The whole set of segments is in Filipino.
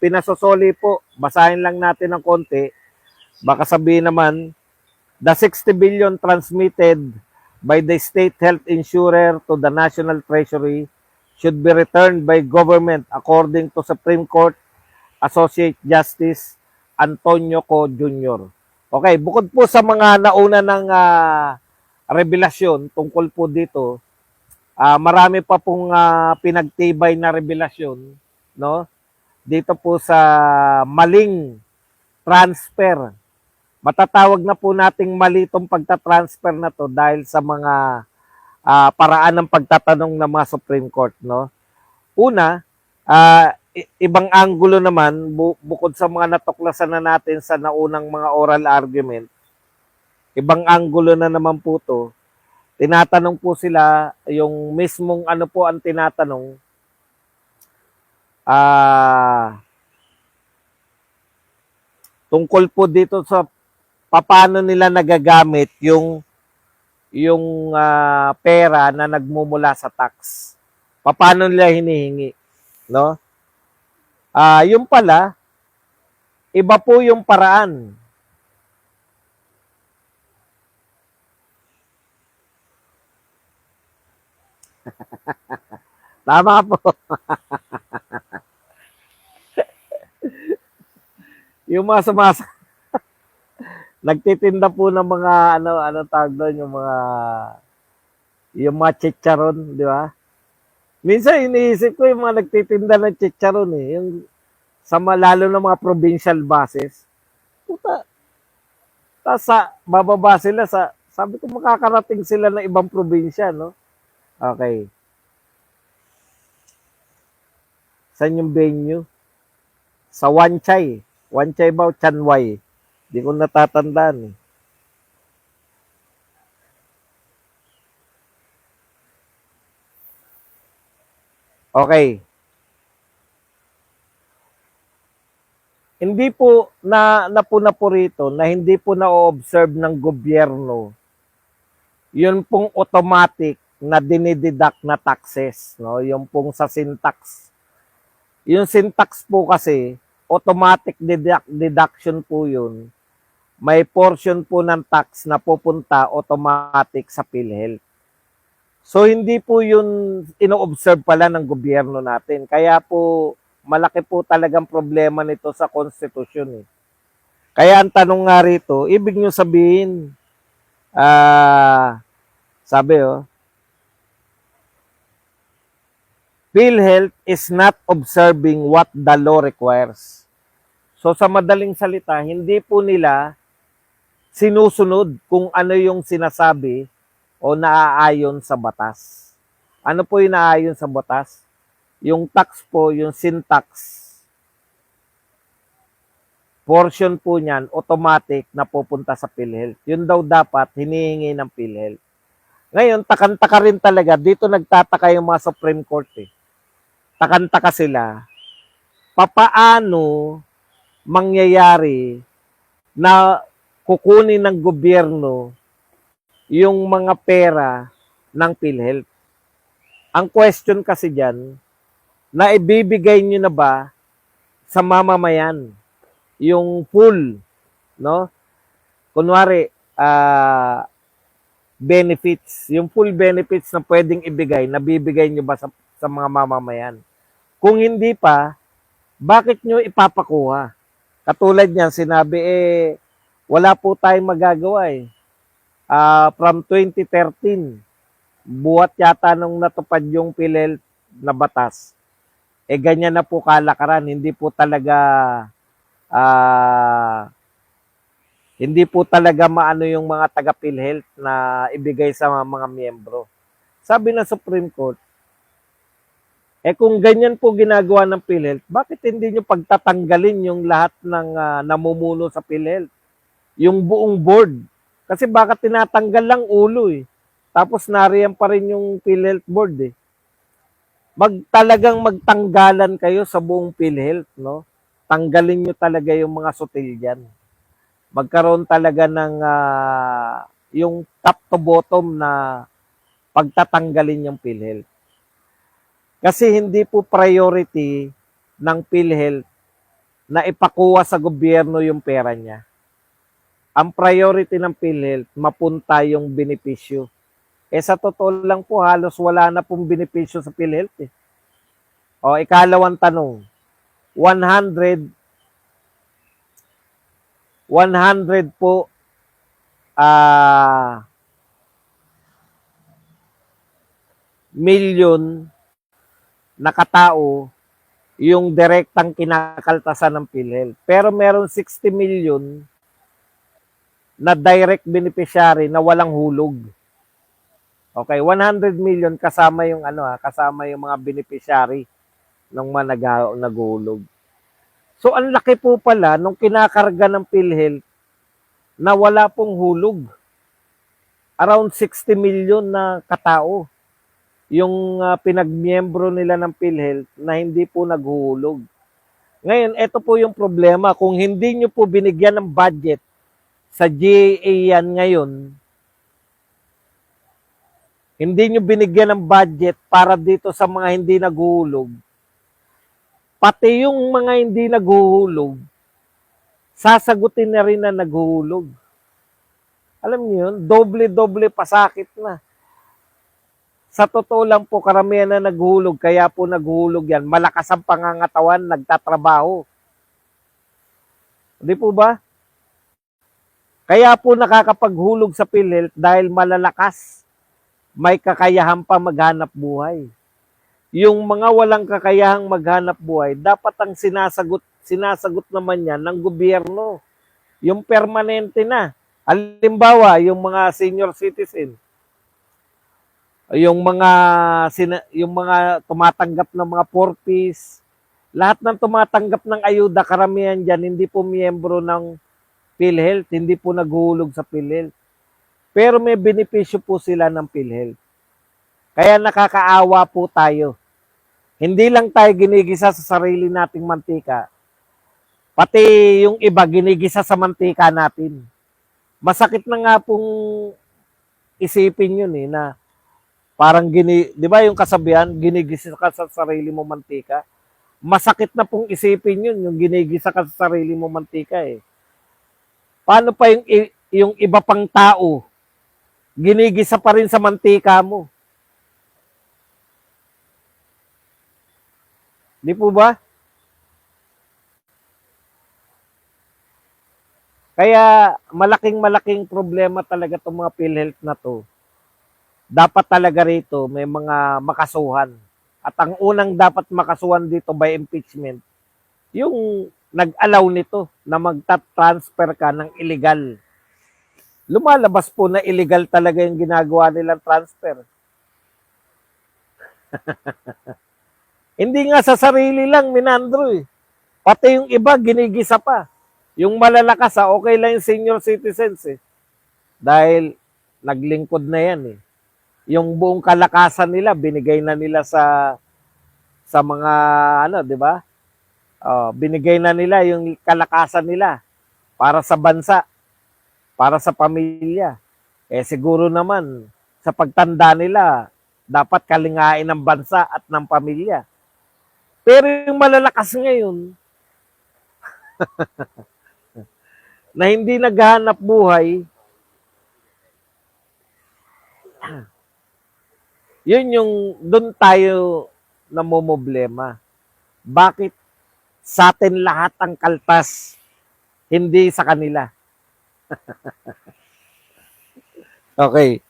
pinasosoli po, basahin lang natin ng konti. Baka sabihin naman, the 60 billion transmitted by the state health insurer to the national treasury should be returned by government according to Supreme Court Associate Justice Antonio Co. Jr. Okay, bukod po sa mga nauna ng ah, revelasyon tungkol po dito, ah, marami pa pong ah, pinagtibay na revelasyon, no? Dito po sa maling transfer. Matatawag na po nating mali itong pagta-transfer na to dahil sa mga ah, paraan ng pagtatanong ng mga Supreme Court, no? Una, i- ibang anggulo naman bu- bukod sa mga natuklasan na natin sa naunang mga oral argument, ibang anggulo na naman po to. Tinatanong po sila yung mismong ano po ang tinatanong ah tungkol po dito sa paano nila nagagamit yung yung ah, pera na nagmumula sa tax. Paano nila hinihingi, no? Ah, yung pala iba po yung paraan. Tama po. yung mga sumasa nagtitinda po ng mga ano ano tawag doon yung mga yung mga chicharon, di ba? Minsan iniisip ko yung mga nagtitinda ng chicharon eh, yung sa ma- lalo na mga provincial buses. Puta. Tas sa bababa sila sa sabi ko makakarating sila ng ibang probinsya, no? Okay. Saan yung venue? Sa Wanchay. Wanchay ba o Chanway? Di ko natatandaan eh. Okay. Hindi po na napuna po rito na hindi po na-observe ng gobyerno yun pong automatic na dinideduct na taxes, no? Yung pong sa syntax. Yung syntax po kasi, automatic deduct, deduction po yun. May portion po ng tax na pupunta automatic sa PhilHealth. So, hindi po yun ino-observe pala ng gobyerno natin. Kaya po, malaki po talagang problema nito sa konstitusyon. Eh. Kaya ang tanong nga rito, ibig nyo sabihin, ah, sabi oh, PhilHealth is not observing what the law requires. So sa madaling salita, hindi po nila sinusunod kung ano yung sinasabi o naaayon sa batas. Ano po yung naaayon sa batas? Yung tax po, yung syntax, portion po niyan, automatic na pupunta sa PhilHealth. Yun daw dapat hinihingi ng PhilHealth. Ngayon, takantaka rin talaga. Dito nagtataka yung mga Supreme Court eh. Takantaka sila. Papaano mangyayari na kukunin ng gobyerno yung mga pera ng PhilHealth? Ang question kasi dyan, na ibibigay nyo na ba sa mamamayan yung full, no? Kunwari, ah, benefits, yung full benefits na pwedeng ibigay, nabibigay nyo ba sa, sa mga mamamayan? Kung hindi pa, bakit nyo ipapakuha? Katulad niyan, sinabi eh, wala po tayong magagawa eh. Ah, from 2013, buwat yata nung natupad yung PhilHealth na batas, eh ganyan na po kalakaran, hindi po talaga ah hindi po talaga maano yung mga taga PhilHealth na ibigay sa mga miyembro. Sabi ng Supreme Court, eh kung ganyan po ginagawa ng PhilHealth, bakit hindi nyo pagtatanggalin yung lahat ng ah, namumuno sa PhilHealth? Yung buong board. Kasi baka tinatanggal lang ulo eh. Tapos nariyan pa rin yung PhilHealth board eh. Mag, talagang magtanggalan kayo sa buong PhilHealth, no? Tanggalin nyo talaga yung mga sutil magkaroon talaga ng ah, yung top to bottom na pagtatanggalin yung PhilHealth. Kasi hindi po priority ng PhilHealth na ipakuha sa gobyerno yung pera niya. Ang priority ng PhilHealth, mapunta yung benepisyo. Eh sa totoo lang po, halos wala na pong benepisyo sa PhilHealth eh. O, ikalawang tanong. 100 100 po ah million na katao yung direktang kinakaltasan ng PhilHealth. Pero meron 60 million na direct beneficiary na walang hulog. Okay, 100 million kasama yung ano ha, kasama yung mga beneficiary ng mga nag- naghulog. So ang laki po pala nung kinakarga ng PhilHealth na wala pong hulog. Around 60 million na katao yung uh, pinagmiyembro nila ng PhilHealth na hindi po naghuhulog. Ngayon, ito po yung problema. Kung hindi nyo po binigyan ng budget sa GAA yan ngayon, hindi nyo binigyan ng budget para dito sa mga hindi naghuhulog, pati yung mga hindi naghuhulog, sasagutin na rin na naghuhulog. Alam niyo yun, doble-doble pasakit na. Sa totoo lang po, karamihan na naghulog, kaya po naghulog yan. Malakas ang pangangatawan, nagtatrabaho. Di po ba? Kaya po nakakapaghulog sa PhilHealth dahil malalakas. May kakayahan pa maghanap buhay. Yung mga walang kakayahang maghanap buhay, dapat ang sinasagot, sinasagot naman yan ng gobyerno. Yung permanente na. Halimbawa, yung mga senior citizen, yung mga sina, yung mga tumatanggap ng mga porpis, lahat ng tumatanggap ng ayuda, karamihan diyan hindi po miyembro ng PhilHealth, hindi po naghuhulog sa PhilHealth. Pero may benepisyo po sila ng PhilHealth. Kaya nakakaawa po tayo. Hindi lang tayo ginigisa sa sarili nating mantika, pati yung iba ginigisa sa mantika natin. Masakit na nga pong isipin yun eh, na parang gini, di ba yung kasabihan, ginigisa ka sa sarili mo mantika? Masakit na pong isipin yun, yung ginigisa ka sa sarili mo mantika eh. Paano pa yung, yung iba pang tao, ginigisa pa rin sa mantika mo? Di po ba? Kaya malaking malaking problema talaga itong mga PhilHealth na to. Dapat talaga rito may mga makasuhan. At ang unang dapat makasuhan dito by impeachment, yung nag-allow nito na magta-transfer ka ng illegal. Lumalabas po na illegal talaga yung ginagawa nilang transfer. Hindi nga sa sarili lang, Minandro eh. Pati yung iba, ginigisa pa. Yung malalakas, ah, okay lang yung senior citizens eh. Dahil naglingkod na yan eh. Yung buong kalakasan nila, binigay na nila sa sa mga ano, 'di ba? Oh, binigay na nila yung kalakasan nila para sa bansa, para sa pamilya. Eh siguro naman sa pagtanda nila, dapat kalingain ng bansa at ng pamilya. Pero yung malalakas ngayon, na hindi naghahanap buhay, yun yung doon tayo namomblema. Bakit sa atin lahat ang kaltas, hindi sa kanila? okay.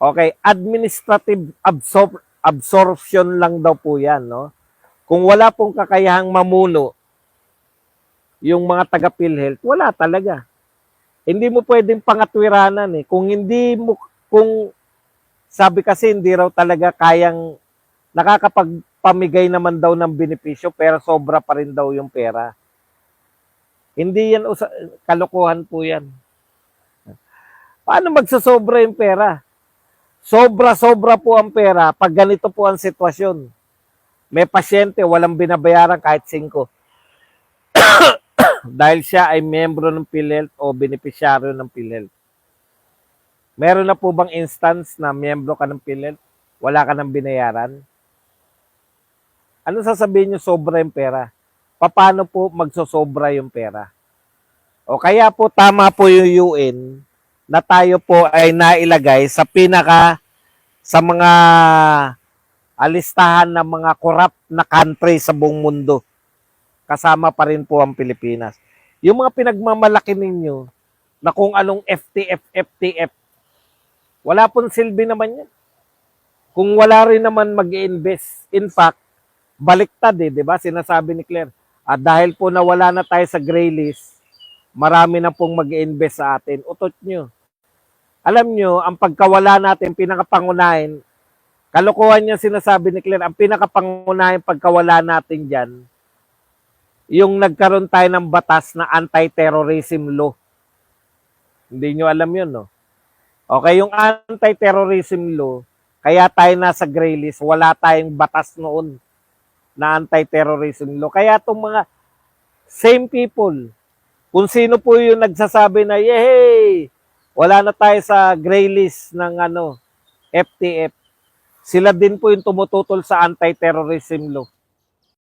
Okay, administrative absor- absorption lang daw po yan, no? Kung wala pong kakayahang mamuno yung mga taga PhilHealth, wala talaga. Hindi mo pwedeng pangatwiranan eh. Kung hindi mo, kung sabi kasi hindi raw talaga kayang nakakapagpamigay naman daw ng benepisyo pero sobra pa rin daw yung pera. Hindi yan, usa- kalokohan po yan. Paano magsasobra yung pera? Sobra-sobra po ang pera pag ganito po ang sitwasyon. May pasyente, walang binabayaran kahit 5. Dahil siya ay miyembro ng PhilHealth o benepisyaryo ng PhilHealth. Meron na po bang instance na miyembro ka ng PhilHealth, wala ka ng binayaran? Ano sasabihin nyo sobra yung pera? Paano po magsosobra yung pera? O kaya po tama po yung UN na tayo po ay nailagay sa pinaka sa mga alistahan ng mga corrupt na country sa buong mundo. Kasama pa rin po ang Pilipinas. Yung mga pinagmamalaki ninyo na kung anong FTF, FTF, wala pong silbi naman yan. Kung wala rin naman mag invest in fact, baliktad eh, di ba? Sinasabi ni Claire, ah, dahil po nawala na tayo sa gray list, marami na pong mag invest sa atin. Utot nyo. Alam nyo, ang pagkawala natin, pinakapangunahin, kalokohan niya sinasabi ni Claire, ang pinakapangunahin pagkawala natin dyan, yung nagkaroon tayo ng batas na anti-terrorism law. Hindi nyo alam yun, no? Okay, yung anti-terrorism law, kaya tayo nasa gray list, wala tayong batas noon na anti-terrorism law. Kaya itong mga same people, kung sino po yung nagsasabi na, yay, wala na tayo sa gray list ng ano, FTF, sila din po yung tumututol sa anti-terrorism law.